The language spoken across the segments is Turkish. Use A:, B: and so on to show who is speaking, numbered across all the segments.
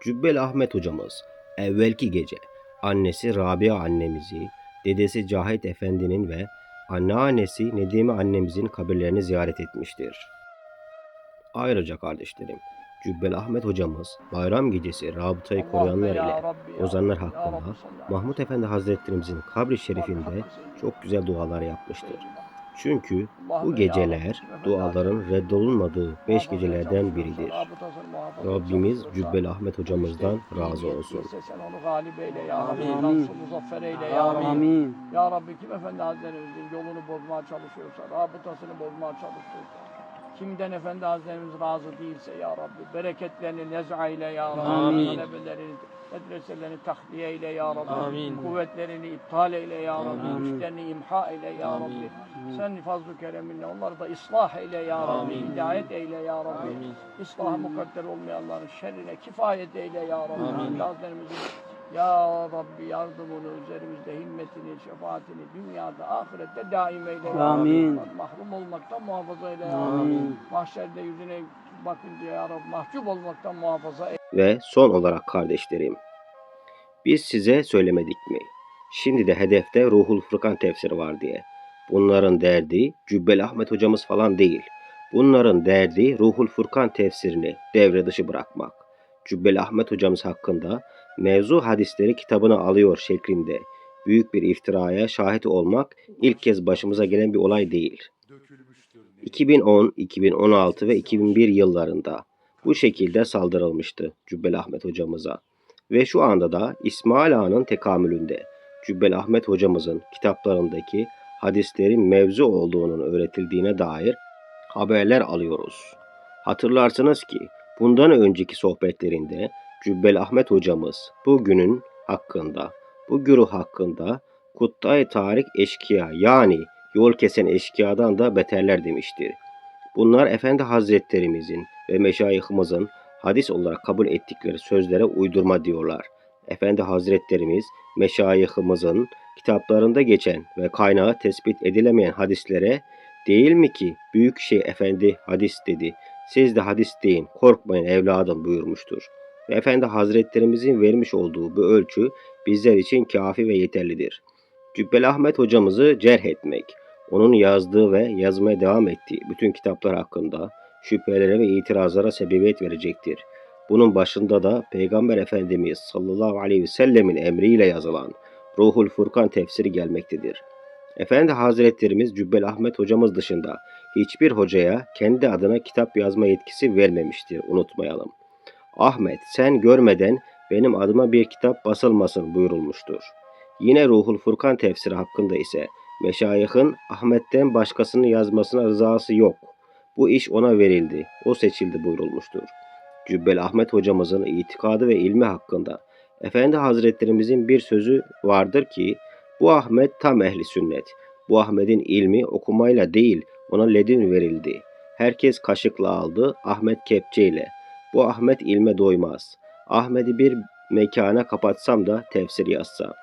A: Cübbeli Ahmet hocamız evvelki gece annesi Rabia annemizi, dedesi Cahit Efendi'nin ve anneannesi Nedime annemizin kabirlerini ziyaret etmiştir. Ayrıca kardeşlerim, Cübbeli Ahmet hocamız bayram gecesi rabıtayı koruyanlar ile ozanlar hakkında Mahmut Efendi Hazretlerimizin kabri şerifinde çok güzel dualar yapmıştır. Çünkü bu geceler duaların reddolunmadığı beş gecelerden biridir. Rabbimiz Cübbeli Ahmet hocamızdan razı olsun.
B: Sen onu galip eyle ya Rabbi.
C: Amin.
B: Nasıl muzaffer eyle ya Rabbi.
C: Amin.
B: Ya Rabbi kim Efendi Hazretlerimizin yolunu bozmaya çalışıyorsa, rabıtasını bozmaya çalışıyorsa, kimden Efendi Hazretlerimiz razı değilse ya Rabbi, bereketlerini nez'a eyle ya Rabbi,
C: Amin.
B: talebelerini, medreselerini tahliye eyle ya Rabbi,
C: Amin.
B: kuvvetlerini iptal eyle ya Rabbi,
C: Amin.
B: güçlerini imha eyle ya
C: Amin.
B: Rabbi, sen fazl-ı kereminle onları da ıslah eyle ya Rabbi,
C: Amin.
B: hidayet eyle ya Rabbi,
C: Amin.
B: ıslahı mukadder olmayanların şerrine kifayet eyle ya Rabbi,
C: Amin.
B: Ya Rabbi yardımını üzerimizde himmetini, şefaatini dünyada, ahirette daim eyle.
C: Amin.
B: Mahrum olmaktan muhafaza eyle
C: Amin.
B: Mahşerde yüzüne bakınca ya Rabbi mahcup olmaktan muhafaza eyle.
A: Ve son olarak kardeşlerim, biz size söylemedik mi? Şimdi de hedefte Ruhul Furkan tefsiri var diye. Bunların derdi Cübbeli Ahmet hocamız falan değil. Bunların derdi Ruhul Furkan tefsirini devre dışı bırakmak. Cübbeli Ahmet hocamız hakkında mevzu hadisleri kitabına alıyor şeklinde büyük bir iftiraya şahit olmak ilk kez başımıza gelen bir olay değil. 2010, 2016 ve 2001 yıllarında bu şekilde saldırılmıştı Cübbeli Ahmet hocamıza. Ve şu anda da İsmail Ağa'nın tekamülünde Cübbeli Ahmet hocamızın kitaplarındaki hadislerin mevzu olduğunun öğretildiğine dair haberler alıyoruz. Hatırlarsınız ki bundan önceki sohbetlerinde Cübbeli Ahmet hocamız bugünün hakkında, bu güruh hakkında Kuttay Tarik eşkıya yani yol kesen eşkıyadan da beterler demiştir. Bunlar Efendi Hazretlerimizin ve meşayihimizin hadis olarak kabul ettikleri sözlere uydurma diyorlar. Efendi Hazretlerimiz meşayihimizin kitaplarında geçen ve kaynağı tespit edilemeyen hadislere değil mi ki büyük şey efendi hadis dedi. Siz de hadis deyin korkmayın evladım buyurmuştur. Ve Efendi Hazretlerimizin vermiş olduğu bu ölçü bizler için kafi ve yeterlidir. Cübbeli Ahmet hocamızı cerh etmek, onun yazdığı ve yazmaya devam ettiği bütün kitaplar hakkında şüphelere ve itirazlara sebebiyet verecektir. Bunun başında da Peygamber Efendimiz sallallahu aleyhi ve sellemin emriyle yazılan Ruhul Furkan tefsiri gelmektedir. Efendi Hazretlerimiz Cübbeli Ahmet hocamız dışında hiçbir hocaya kendi adına kitap yazma yetkisi vermemiştir unutmayalım. Ahmet sen görmeden benim adıma bir kitap basılmasın buyurulmuştur. Yine Ruhul Furkan tefsiri hakkında ise Meşayihin Ahmet'ten başkasının yazmasına rızası yok. Bu iş ona verildi, o seçildi buyurulmuştur. Cübbeli Ahmet hocamızın itikadı ve ilmi hakkında Efendi Hazretlerimizin bir sözü vardır ki bu Ahmet tam ehli sünnet. Bu Ahmet'in ilmi okumayla değil ona ledin verildi. Herkes kaşıkla aldı, Ahmet kepçeyle. Bu Ahmet ilme doymaz. Ahmet'i bir mekana kapatsam da tefsir yazsa.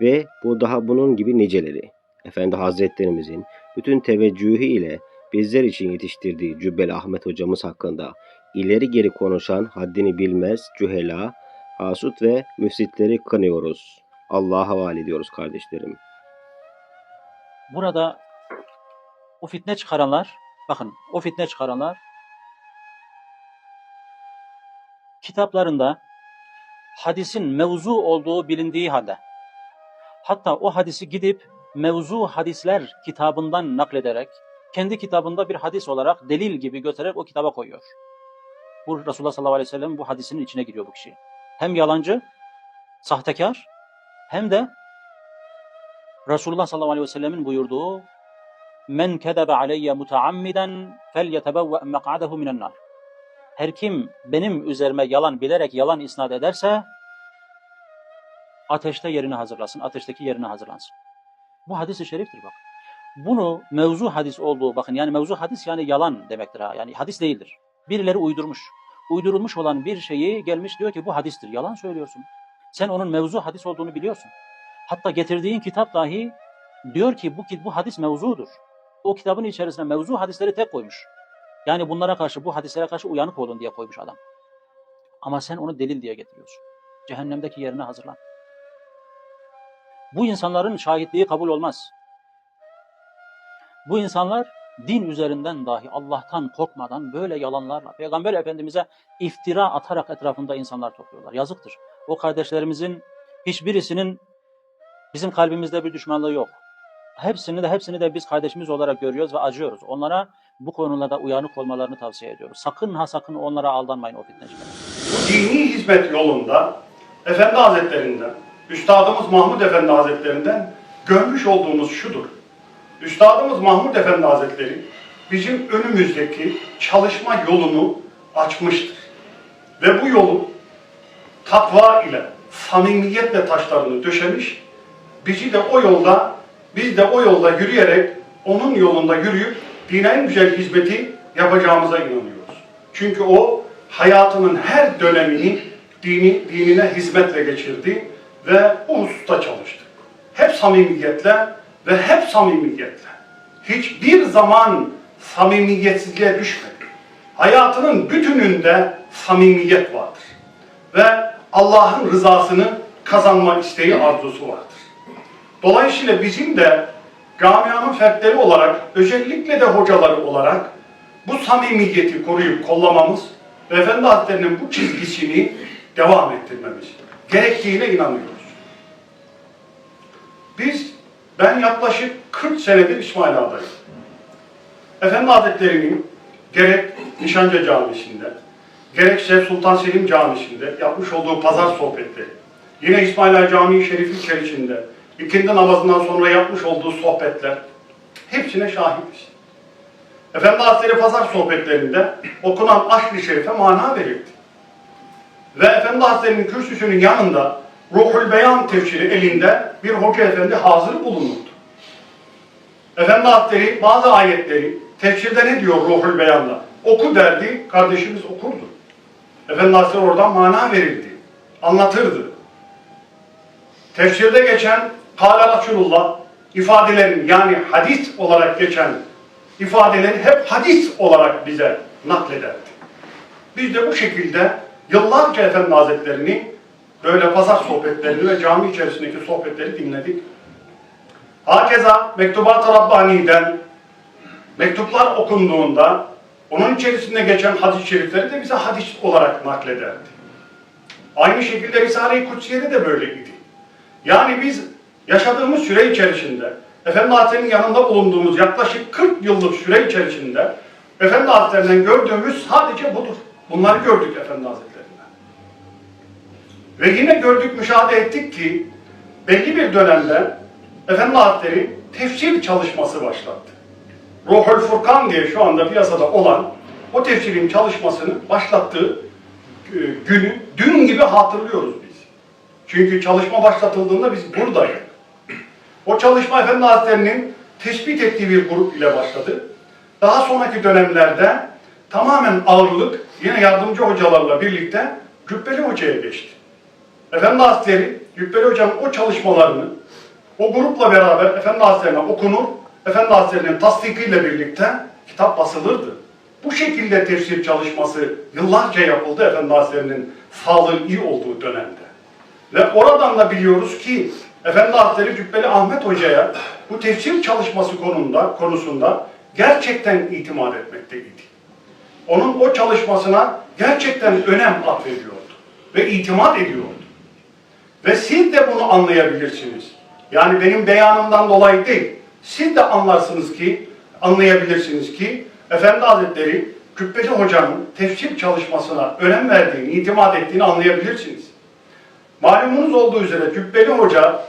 A: Ve bu daha bunun gibi niceleri. Efendi Hazretlerimizin bütün teveccühü ile bizler için yetiştirdiği Cübbeli Ahmet hocamız hakkında ileri geri konuşan haddini bilmez cühela, hasut ve müfsitleri kınıyoruz. Allah'a havale ediyoruz kardeşlerim.
C: Burada o fitne çıkaranlar, bakın o fitne çıkaranlar kitaplarında hadisin mevzu olduğu bilindiği halde hatta o hadisi gidip mevzu hadisler kitabından naklederek kendi kitabında bir hadis olarak delil gibi göstererek o kitaba koyuyor. Bu Resulullah sallallahu aleyhi ve sellem bu hadisinin içine giriyor bu kişi. Hem yalancı, sahtekar hem de Resulullah sallallahu aleyhi ve sellemin buyurduğu Men kedebe aleyye mutaammiden felyetebevve mek'adehu minen nar. Her kim benim üzerime yalan bilerek yalan isnat ederse ateşte yerini hazırlasın, ateşteki yerini hazırlansın. Bu hadis-i şeriftir bak. Bunu mevzu hadis olduğu bakın yani mevzu hadis yani yalan demektir ha. Yani hadis değildir. Birileri uydurmuş. Uydurulmuş olan bir şeyi gelmiş diyor ki bu hadistir. Yalan söylüyorsun. Sen onun mevzu hadis olduğunu biliyorsun. Hatta getirdiğin kitap dahi diyor ki bu bu hadis mevzudur. O kitabın içerisine mevzu hadisleri tek koymuş. Yani bunlara karşı bu hadislere karşı uyanık olun diye koymuş adam. Ama sen onu delil diye getiriyorsun. Cehennemdeki yerine hazırlan. Bu insanların şahitliği kabul olmaz. Bu insanlar din üzerinden dahi Allah'tan korkmadan böyle yalanlarla Peygamber Efendimiz'e iftira atarak etrafında insanlar topluyorlar. Yazıktır. O kardeşlerimizin hiçbirisinin bizim kalbimizde bir düşmanlığı yok. Hepsini de hepsini de biz kardeşimiz olarak görüyoruz ve acıyoruz. Onlara bu konularda uyanık olmalarını tavsiye ediyoruz. Sakın ha sakın onlara aldanmayın o fitnecilere.
D: Dini hizmet yolunda Efendi Hazretlerinden, Üstadımız Mahmud Efendi Hazretlerinden görmüş olduğumuz şudur. Üstadımız Mahmud Efendi Hazretleri bizim önümüzdeki çalışma yolunu açmıştır. Ve bu yolu takva ile, samimiyetle taşlarını döşemiş, bizi de o yolda, biz de o yolda yürüyerek, onun yolunda yürüyüp dine en güzel hizmeti yapacağımıza inanıyoruz. Çünkü o hayatının her dönemini dini, dinine hizmetle geçirdi ve bu hususta çalıştı. Hep samimiyetle ve hep samimiyetle. Hiçbir zaman samimiyetsizliğe düşmedi. Hayatının bütününde samimiyet vardır. Ve Allah'ın rızasını kazanma isteği arzusu vardır. Dolayısıyla bizim de camianın fertleri olarak, özellikle de hocaları olarak bu samimiyeti koruyup kollamamız ve Efendi Hazretleri'nin bu çizgisini devam ettirmemiz gerektiğine inanıyoruz. Biz, ben yaklaşık 40 senedir İsmail Ağa'dayım. Efendi Hazretleri'nin gerek Nişancı Camisi'nde, gerekse Sultan Selim Camisi'nde yapmış olduğu pazar sohbetleri, yine İsmail Ağa Camii Şerifi içerisinde ikindi namazından sonra yapmış olduğu sohbetler, hepsine şahidiz. Efendi Hazretleri pazar sohbetlerinde okunan aşk-ı şerife mana verirdi. Ve Efendi Hazretleri'nin kürsüsünün yanında Ruhul Beyan tefsiri elinde bir hoca efendi hazır bulunurdu. Efendi Hazretleri bazı ayetleri tefsirde ne diyor Ruhul Beyan'da? Oku derdi, kardeşimiz okurdu. Efendi Hazretleri oradan mana verirdi, anlatırdı. Tefsirde geçen Kâle Resulullah ifadelerin yani hadis olarak geçen ifadeleri hep hadis olarak bize naklederdi. Biz de bu şekilde yıllarca Efendi Hazretlerini böyle pazar sohbetlerini ve cami içerisindeki sohbetleri dinledik. Hakeza Mektubat-ı Rabbani'den mektuplar okunduğunda onun içerisinde geçen hadis-i şerifleri de bize hadis olarak naklederdi. Aynı şekilde Risale-i Kutsiye'de de böyleydi. Yani biz yaşadığımız süre içerisinde Efendi Hazretleri'nin yanında bulunduğumuz yaklaşık 40 yıllık süre içerisinde Efendi Hazretleri'nden gördüğümüz sadece budur. Bunları gördük Efendi Hazretleri'nden. Ve yine gördük, müşahede ettik ki belli bir dönemde Efendi Hazretleri tefsir çalışması başlattı. Ruhul Furkan diye şu anda piyasada olan o tefsirin çalışmasını başlattığı e, günü dün gibi hatırlıyoruz biz. Çünkü çalışma başlatıldığında biz buradaydık. O çalışma Efendi Hazretleri'nin tespit ettiği bir grup ile başladı. Daha sonraki dönemlerde tamamen ağırlık yine yardımcı hocalarla birlikte Cübbeli Hoca'ya geçti. Efendi Hazretleri Cübbeli Hoca'nın o çalışmalarını o grupla beraber Efendi Hazretlerine okunur, Efendi Hazretleri'nin tasdikiyle birlikte kitap basılırdı. Bu şekilde tefsir çalışması yıllarca yapıldı Efendi Hazretleri'nin sağlığı iyi olduğu dönemde. Ve oradan da biliyoruz ki Efendi Hazretleri Cübbeli Ahmet Hoca'ya bu tefsir çalışması konusunda, konusunda gerçekten itimat etmekteydi. Onun o çalışmasına gerçekten önem atfediyordu ve itimat ediyordu. Ve siz de bunu anlayabilirsiniz. Yani benim beyanımdan dolayı değil, siz de anlarsınız ki, anlayabilirsiniz ki Efendi Hazretleri Cübbeli Hoca'nın tefsir çalışmasına önem verdiğini, itimat ettiğini anlayabilirsiniz. Malumunuz olduğu üzere Cübbeli Hoca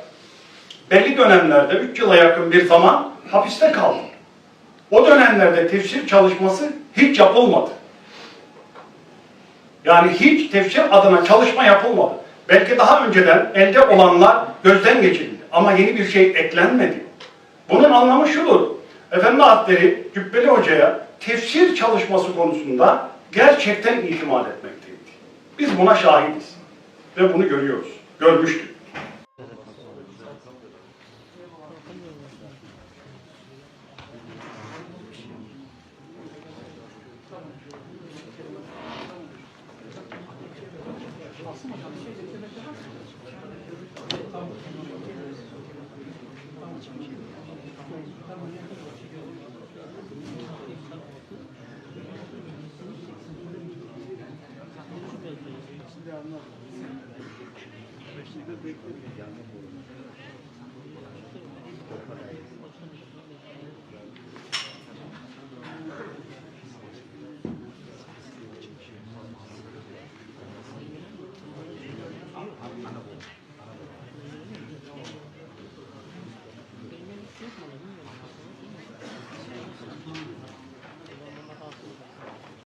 D: belli dönemlerde 3 yıla yakın bir zaman hapiste kaldı. O dönemlerde tefsir çalışması hiç yapılmadı. Yani hiç tefsir adına çalışma yapılmadı. Belki daha önceden elde olanlar gözden geçirildi. Ama yeni bir şey eklenmedi. Bunun anlamı şudur. Efendi Hazretleri Cübbeli Hoca'ya tefsir çalışması konusunda gerçekten itimat etmekteydi. Biz buna şahidiz. Ve bunu görüyoruz. Görmüştük. qui quotidiano